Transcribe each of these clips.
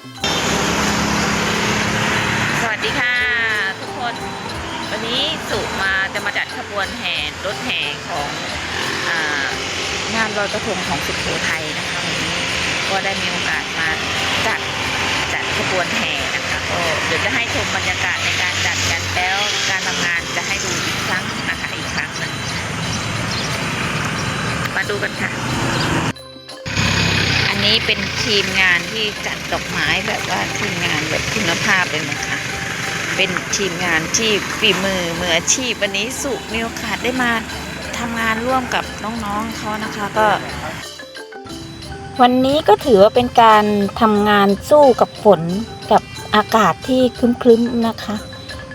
สวัสดีค่ะ ทุกคน วันนี้สุมาจะมาจัดขบวนแห่รถแห่ขององานลอยกระทงของสุโขทัยนะคะวันนี้ก็ได้มีโอกาสมาจัดจัดขบวนแห่นะคะก็เดี๋ยวจะให้ชมบรรยากาศใน เป็นทีมงานที่จัดดอกไม้แบบว่าทีมงานแบบคุณภาพเลยนะคะ เป็นทีมงานที่ฝีมือมืออาชีพวันนี้สุมีโอกาสได้มาทำงานร่วมกับน้องๆเขานะคะก็ วันนี้ก็ถือว่าเป็นการทำงานสู้กับฝนกับอากาศที่ครึ้มๆนะคะ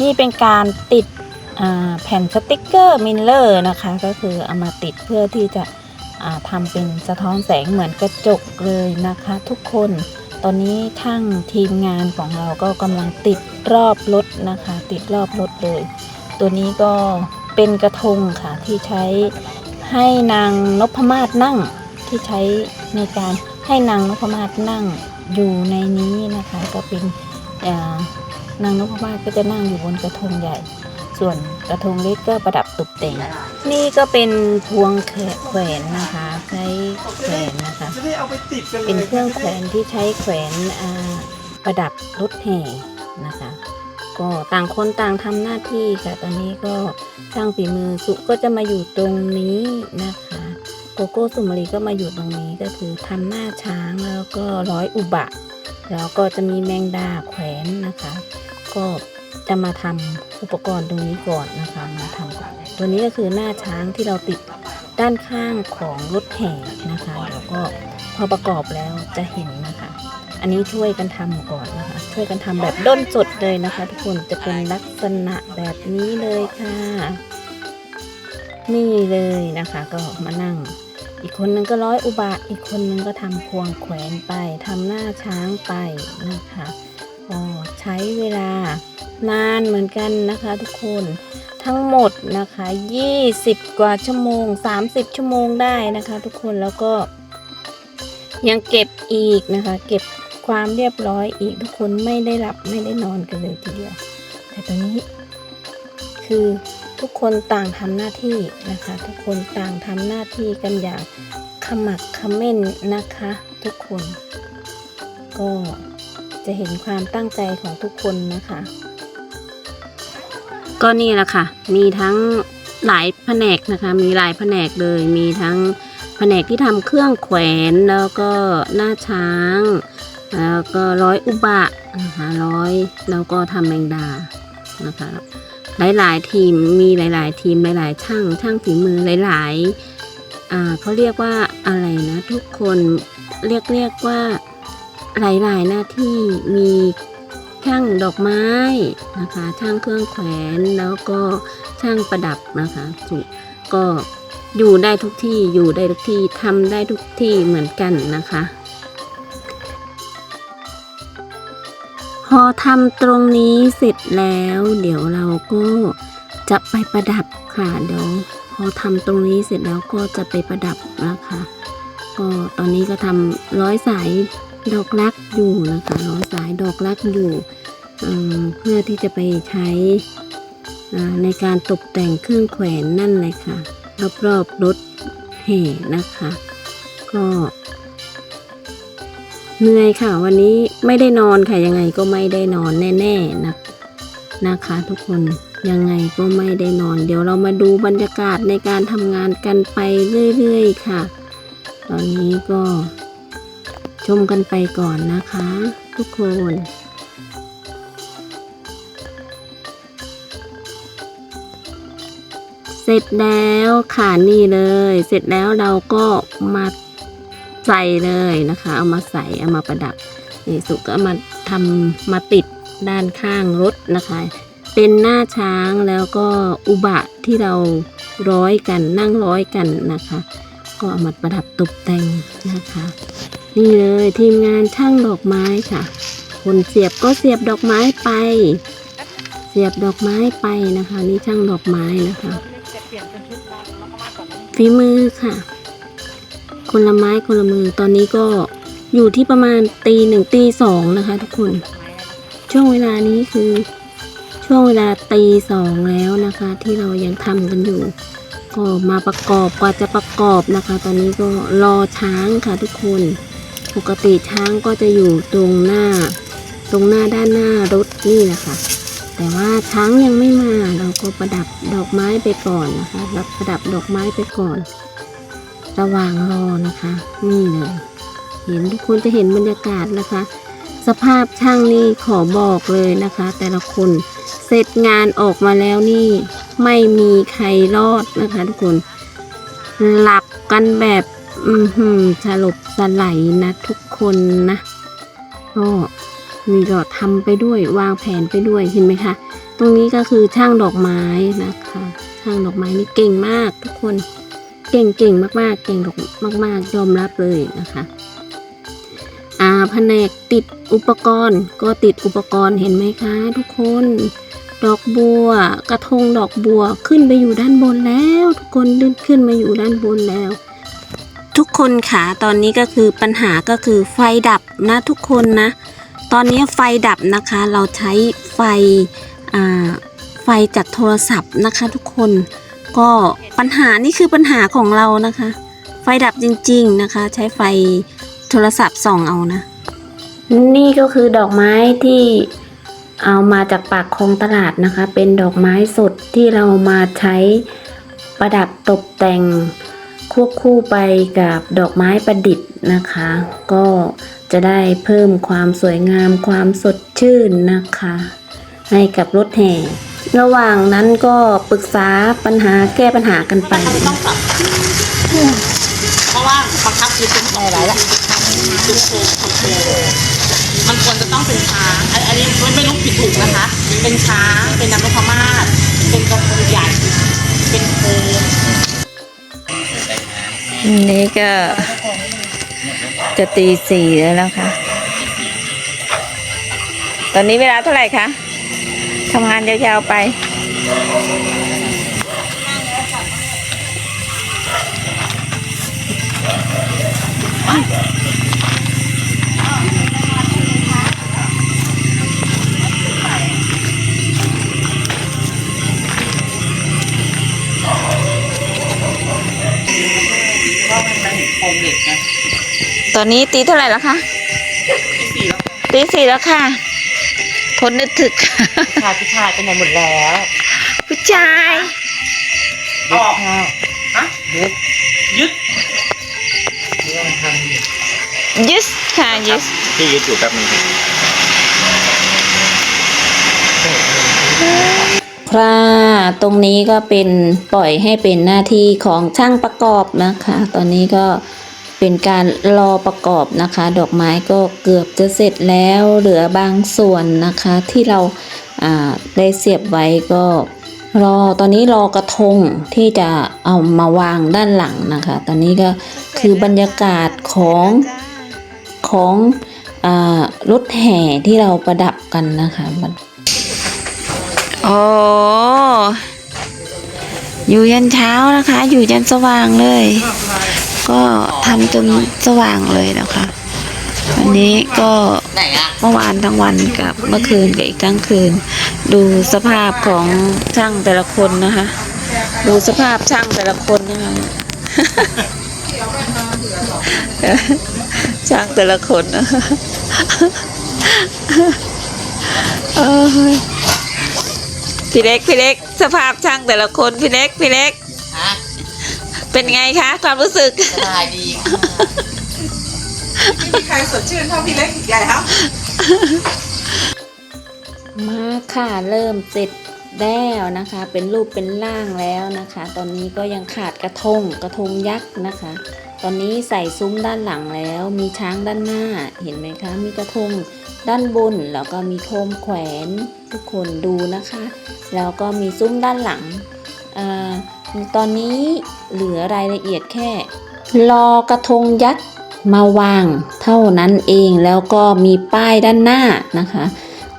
นี่เป็นการติดแผ่นสติกเกอร์มิลเลอร์นะคะ ก็คือเอามาติดเพื่อที่จะ ทำเป็นสะท้อนแสงเหมือนกระจกเลยนะคะ ทุกคน ตอนนี้ทั้งทีมงานของเราก็กำลังติดรอบรถนะคะ ติดรอบรถเลย ตัวนี้ก็เป็นกระทงค่ะที่ใช้ให้นางนพมาศนั่งที่ใช้ในการให้นางนพมาศนั่งอยู่ในนี้นะคะ ก็เป็นนางนพมาศก็จะนั่งอยู่บนกระทงใหญ่ ส่วนกระทงเล็กก็ประดับตกแต่ง นี่ก็เป็นพวงแขวนนะคะใช้แขวนนะคะ เป็นเครื่องแขวนที่ใช้แขวนประดับรถแห่นะคะ ก็ต่างคนต่างทำหน้าที่ค่ะ ตอนนี้ก็ช่างฝีมือสุก็จะมาอยู่ตรงนี้นะคะโกโก้สุมารีก็มาอยู่ตรงนี้ก็คือทำหน้าช้างแล้วก็ร้อยอุบะ แล้วก็จะมีแมงดาแขวนนะคะ ก็ จะมาทำอุปกรณ์ตรงนี้ก่อนนะคะมาทำก่อนตัวนี้ก็คือหน้าช้างที่เราติดด้านข้างของรถแห่นะคะแล้วก็พอประกอบแล้วจะเห็นนะคะ อันนี้ช่วยกันทำก่อนนะคะ ช่วยกันทำแบบด้นสดเลยนะคะ ทุกคนจะเป็นลักษณะแบบนี้เลยค่ะ นี่เลยนะคะ ก็มานั่ง อีกคนนึงก็ร้อยอุบะอีกคนนึงก็ทำพวงแขวนไปทำหน้าช้างไปนะคะ ช้เวลานานเหมือนกันนะคะทุกคนทั้งหมดนะคะ 20 กว่าชั่วโมง 30 ชั่วโมงได้นะคะทุกคนแล้วก็ยังเก็บอีกนะคะ เก็บความเรียบร้อยอีกทุกคนไม่ได้หลับไม่ได้นอนกันเลยทีเดียว แต่ตอนนี้ คือทุกคนต่างทำหน้าที่นะคะ ทุกคนต่างทำหน้าที่กันอย่างขมักขม้นนะคะ ทุกคนก็ จะเห็นความตั้งใจของทุกคนนะคะ ก็นี่แหละค่ะ มีทั้งหลายแผนกนะคะ มีหลายแผนกเลย มีทั้งแผนกที่ทำเครื่องแขวนแล้วก็หน้าช้าง แล้วก็ร้อยอุบะนะคะร้อยแล้วก็ทำแมงดานะคะหลายๆทีมมีหลาย ๆ ทีมหลาย ๆ ช่างช่างฝีมือหลาย ๆ อ่าเขาเรียกว่าอะไรนะ ทุกคนเรียกเรียกว่า หลายๆหน้าที่มีช่างดอกไม้นะคะ ช่างเครื่องแขวนแล้วก็ช่างประดับนะคะสุก็อยู่ได้ทุกที่อยู่ได้ทุกที่ทำได้ทุกที่เหมือนกันนะคะ พอทำตรงนี้เสร็จแล้ว เดี๋ยวเราก็จะไปประดับค่ะเดี๋ยวพอทำตรงนี้เสร็จแล้วก็จะไปประดับนะคะ ก็ตอนนี้ก็ทำร้อยสาย ดอกรักอยู่นะคะร้อสายดอกรักอยู่เพื่อที่จะไปใช้ในการตกแต่งเครื่องแขวนนั่นเลยค่ะรอบๆรถแห่นะคะ ก็เหนื่อยค่ะ วันนี้ไม่ได้นอนค่ะยังไงก็ไม่ได้นอนแน่ๆนะนะคะ ทุกคนยังไงก็ไม่ได้นอน เดี๋ยวเรามาดูบรรยากาศในการทำงานกันไปเรื่อยๆค่ะ ตอนนี้ก็ ชมกันไปก่อนนะคะ ทุกคนเสร็จแล้วค่ะนี่เลย เสร็จแล้วเราก็มาใส่เลยนะคะ เอามาใส่เอามาประดับนี่สุก็มาทำมาติดด้านข้างรถนะคะ เป็นหน้าช้างแล้วก็อุบะที่เราร้อยกันนั่งร้อยกันนะคะ ก็เอามาประดับตกแต่งนะคะ นี่เลยทีมงานช่างดอกไม้ค่ะ คนเสียบก็เสียบดอกไม้ไป เสียบดอกไม้ไปนะคะ นี่ช่างดอกไม้นะคะฝีมือค่ะ คนละไม้คนละมือตอนนี้ก็อยู่ที่ประมาณตีหนึ่งตีสองนะคะ ทุกคน ช่วงเวลานี้คือ ช่วงเวลาตีสองแล้วนะคะ ที่เรายังทำกันอยู่ก็มาประกอบกว่าจะประกอบนะคะ ตอนนี้ก็รอช้างค่ะทุกคน ปกติช้างก็จะอยู่ตรงหน้า ตรงหน้าด้านหน้ารถนี่แหละค่ะ แต่ว่าช้างยังไม่มาเราก็ประดับดอกไม้ไปก่อนนะคะรับประดับดอกไม้ไปก่อน ระหว่างรอนะคะ นี่เลยเห็นทุกคนจะเห็นบรรยากาศนะคะ สภาพช่างนี่ขอบอกเลยนะคะ แต่ละคนเสร็จงานออกมาแล้วนี่ไม่มีใครรอดนะคะ ทุกคน หลับกันแบบ อือหือสลบสไลนะทุกคนนะก็มีก็ทำไปด้วยวางแผนไปด้วยเห็นไหมคะ ตรงนี้ก็คือช่างดอกไม้นะคะ ช่างดอกไม้นี่เก่งมากทุกคน เก่งเก่งมากๆ เก่งดอกมากๆยอมรับเลยนะคะอ่าแผนกติดอุปกรณ์ ก็ติดอุปกรณ์เห็นไหมคะ ทุกคน ดอกบัว กระทงดอกบัวขึ้นไปอยู่ด้านบนแล้ว ทุกคนดึงขึ้นมาอยู่ด้านบนแล้ว ทุกคนค่ะตอนนี้ก็คือปัญหาก็คือไฟดับนะทุกคนนะ ตอนนี้ไฟดับนะคะเราใช้ไฟไฟจากโทรศัพท์นะคะ ทุกคนก็ปัญหานี่คือปัญหาของเรานะคะ ไฟดับจริง ๆนะคะ ใช้ไฟโทรศัพท์ส่องเอานะ นี่ก็คือดอกไม้ที่เอามาจากปากคลองตลาดนะคะ เป็นดอกไม้สดที่เรามาใช้ประดับตกแต่ง วบคู่ไปกับดอกไม้ประดิษฐ์นะคะ ก็จะได้เพิ่มความสวยงามความสดชื่นนะคะ ให้กับรถแห่ระหว่างนั้นก็ปรึกษาปัญหาแก้ปัญหากันไป ต้องปรับเพราะว่าบังคับคือเป็นองอะไรละจุดโค้งของโค้งมันควรจะต้องเป็นช้างอันนี้ไม่รู้ผิดถูกนะคะ เป็นช้างเป็นน้ำนพมาศเป็นกระพงใหญ่เป็นโค้ง นี่ก็จะตีสี่แล้วนะคะ ตอนนี้เวลาเท่าไหร่คะทำงานยาวๆไป ตอนนี้ตีเท่าไหร่แล้วคะที่สี่แล้วตีสี่แล้วค่ะ คนนึกถึกชายผู้ชายไปไหนหมดแล้ว ผู้ชายออกฮะยึดยึดยิสค่ะยิสพี่ยึดอยู่แป๊บนึงครับค่ะตรงนี้ก็เป็นปล่อยให้เป็นหน้าที่ของช่างประกอบนะคะ ตอนนี้ก็ เป็นการรอประกอบนะคะ ดอกไม้ก็เกือบจะเสร็จแล้วเหลือบางส่วนนะคะ ที่เราได้เสียบไว้ก็รอตอนนี้รอกระทงที่จะเอามาวางด้านหลังนะคะ ตอนนี้ก็คือบรรยากาศของของรถแห่ที่เราประดับกันนะคะโอ้อยู่ยันเช้านะคะ อยู่ยันสว่างเลย ก็ทำจนสว่างเลยนะคะวันนี้ก็เมื่อวานทั้งวันกับเมื่อคืนกับอีกทั้งคืน ดูสภาพของช่างแต่ละคนนะคะ ดูสภาพช่างแต่ละคนนะคะช่างแต่ละคนนะคะพี่เล็กพี่เล็ก สภาพช่างแต่ละคนพี่เล็กพี่เล็ก เป็นไงคะ ความรู้สึก สบายดีไม่มีใครสดชื่นเท่าพี่เล็กอีกใหญ่ครับมาค่ะเริ่มเสร็จแล้วนะคะ เป็นรูปเป็นร่างแล้วนะคะ ตอนนี้ก็ยังขาดกระทงกระทงยักษ์นะคะ ตอนนี้ใส่ซุ้มด้านหลังแล้ว มีช้างด้านหน้าเห็นไหมคะ มีกระทงด้านบนแล้วก็มีโคมแขวนทุกคนดูนะคะ แล้วก็มีซุ้มด้านหลังอา ตอนนี้เหลือรายละเอียดแค่ รอกระทงยักษ์มาวางเท่านั้นเองแล้วก็มีป้ายด้านหน้านะคะ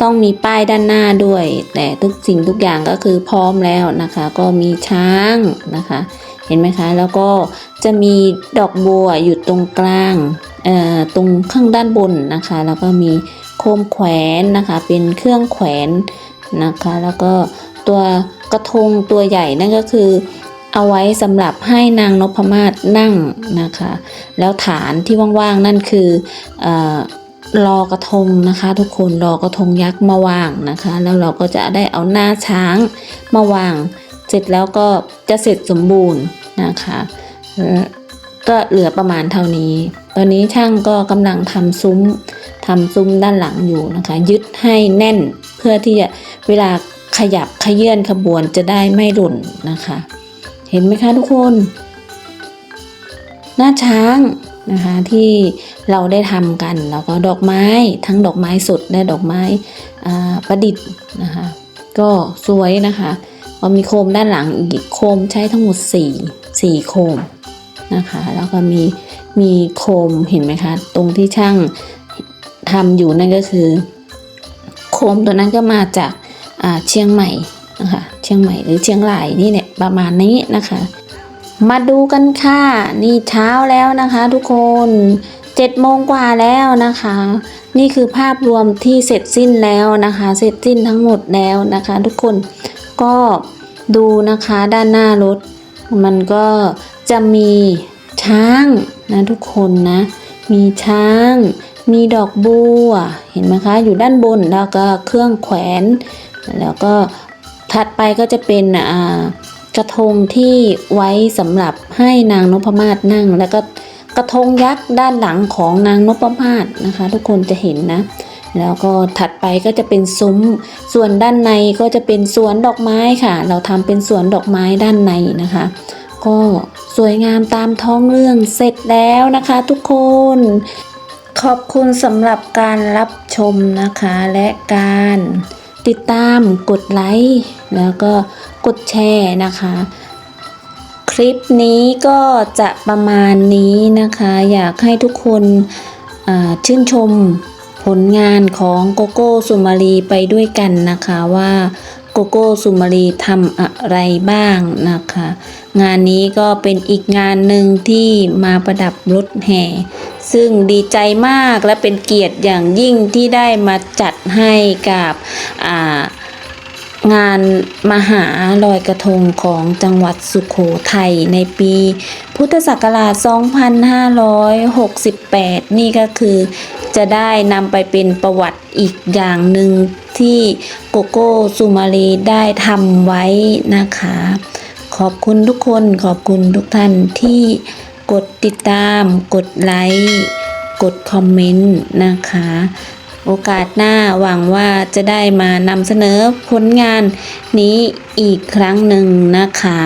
ต้องมีป้ายด้านหน้าด้วย แต่ทุกสิ่งทุกอย่างก็คือพร้อมแล้วนะคะ ก็มีช้างนะคะ เห็นไหมคะ แล้วก็จะมีดอกบัวอยู่ตรงกลางเอ่อตรงข้างด้านบนนะคะ แล้วก็มีโคมแขวนนะคะ เป็นเครื่องแขวนนะคะ แล้วก็ตัวกระทงตัวใหญ่นั่นก็คือ เอาไว้สำหรับให้นางนพมาศนั่งนะคะ แล้วฐานที่ว่างๆนั่นคืออรอกระทงนะคะ ทุกคนรอกระทงยักษ์มาวางนะคะ แล้วเราก็จะได้เอาหน้าช้างมาวาง เสร็จแล้วก็จะเสร็จสมบูรณ์นะคะก็เหลือประมาณเท่านี้ ตอนนี้ช่างก็กำลังทำซุ้มทำซุ้มด้านหลังอยู่นะคะ ยึดให้แน่นเพื่อที่จะเวลาขยับขยื่นขบวนจะได้ไม่หล่นนะคะ เห็นไหมคะทุกคน หน้าช้างนะคะที่เราได้ทำกันแล้วก็ดอกไม้ทั้งดอกไม้สดและดอกไม้ประดิษฐ์นะคะก็สวยนะคะก็มีโคมด้านหลังอีกโคมใช้ทั้งหมด4 4โคมนะคะแล้วก็มีมีโคมเห็นไหมคะ ตรงที่ช่างทำอยู่นั่นก็คือ โคมตัวนั้นก็มาจากเชียงใหม่ คะเชียงใหม่หรือเชียงรายนี่เนี่ยประมาณนี้นะคะ มาดูกันค่ะ นี่เช้าแล้วนะคะ ทุกคนเจ็ดโมงกว่าแล้วนะคะ นี่คือภาพรวมที่เสร็จสิ้นแล้วนะคะ เสร็จสิ้นทั้งหมดแล้วนะคะ ทุกคนก็ดูนะคะด้านหน้ารถ มันก็จะมีช้างนะทุกคนนะ มีช้าง มีดอกบัว เห็นไหมคะ อยู่ด้านบนแล้วก็เครื่องแขวน แล้วก็ ถัดไปก็จะเป็นกระทงที่ไว้สำหรับให้นางนพมาศนั่ง แล้วก็กระทงยักษ์ด้านหลังของนางนพมาศนะคะ ทุกคนจะเห็นนะ แล้วก็ถัดไปก็จะเป็นซุ้ม ส่วนด้านในก็จะเป็นสวนดอกไม้ค่ะ เราทำเป็นสวนดอกไม้ด้านในนะคะ ก็สวยงามตามท้องเรื่องเสร็จแล้วนะคะ ทุกคนขอบคุณสำหรับการรับชมนะคะและการ ติดตามกดไลค์แล้วก็กดแชร์นะคะ คลิปนี้ก็จะประมาณนี้นะคะ อยากให้ทุกคนชื่นชมผลงานของโกโก้สุมารีไปด้วยกันนะคะว่า โกโก้สุมารีทำอะไรบ้างนะคะ งานนี้ก็เป็นอีกงานหนึ่งที่มาประดับรถแห่ ซึ่งดีใจมากและเป็นเกียรติอย่างยิ่งที่ได้มาจัดให้กับงานมหาลอยกระทงของจังหวัดสุขโขทัยในปีพุทธศักราช 2568 นี่ก็คือจะได้นำไปเป็นประวัติอีกอย่างหนึ่ง ที่โกโก้สุมาลีได้ทำไว้นะคะ ขอบคุณทุกคนขอบคุณทุกท่านที่กดติดตาม กดไลค์กดคอมเมนต์นะคะ โอกาสหน้าหวังว่าจะได้มานำเสนอผลงานนี้อีกครั้งหนึ่งนะคะ